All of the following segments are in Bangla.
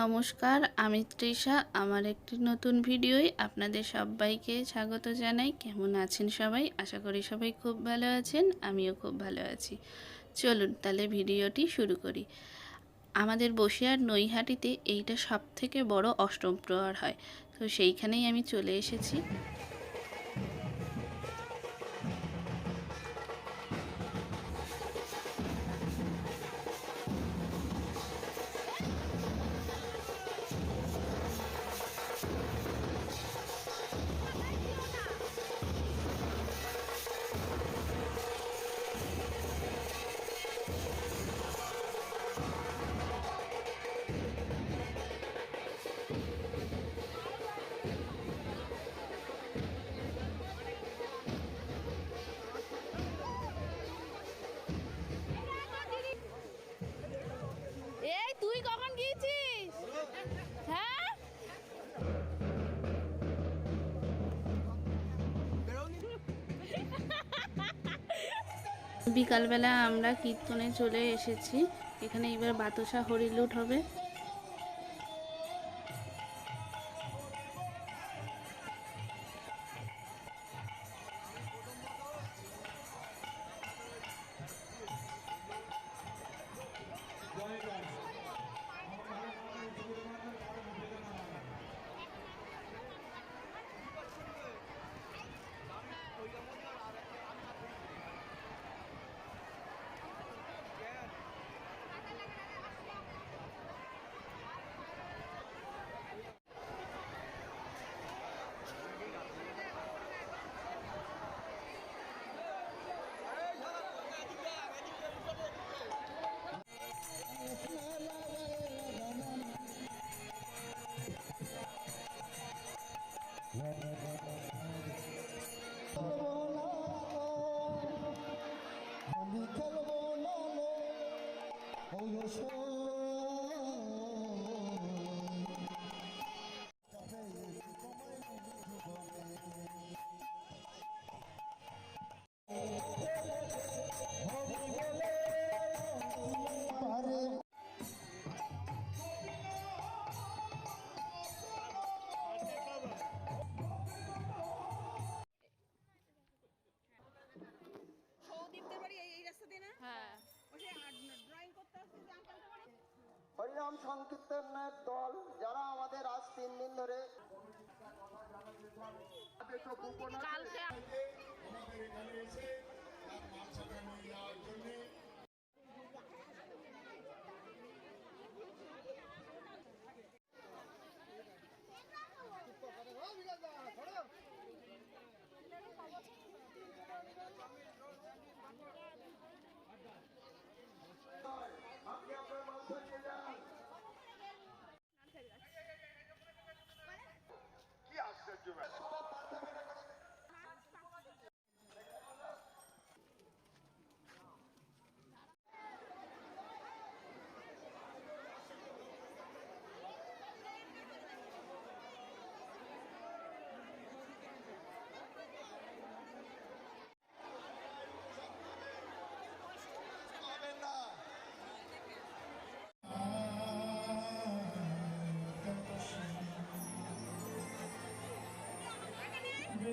নমস্কার, আমি তৃষা। আমার একটি নতুন ভিডিওয় আপনাদের সবাইকে স্বাগত জানাই। কেমন আছেন সবাই? আশা করি সবাই খুব ভালো আছেন, আমিও খুব ভালো আছি। চলুন তাহলে ভিডিওটি শুরু করি। আমাদের বসিয়ার নৈহাটিতে এইটা সবথেকে বড় অষ্টম প্রহার হয়। তো সেইখানেই আমি চলে এসেছি। বিকালবেলা আমরা কীর্তনে চলে এসেছি। এখানে এবার বাতাসা হরিলুট হবে। আমি Oh, you're হরিনাম সংকীর্তনের দল যারা আমাদের আজ তিন দিন ধরে কালকে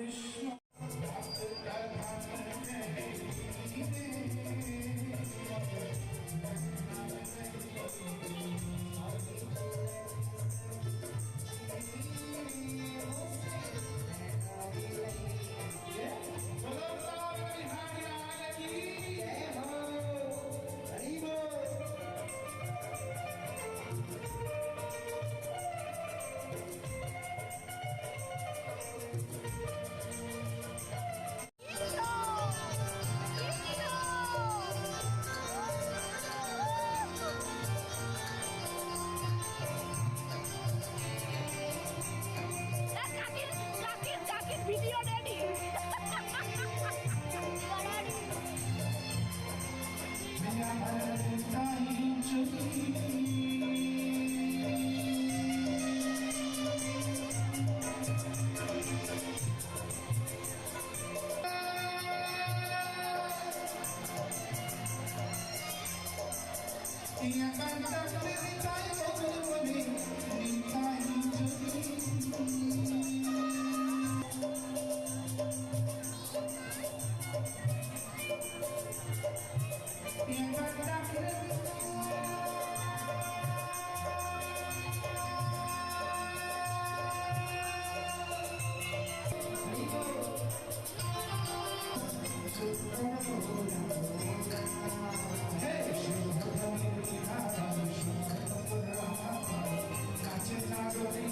görüş Tinha cantado That's what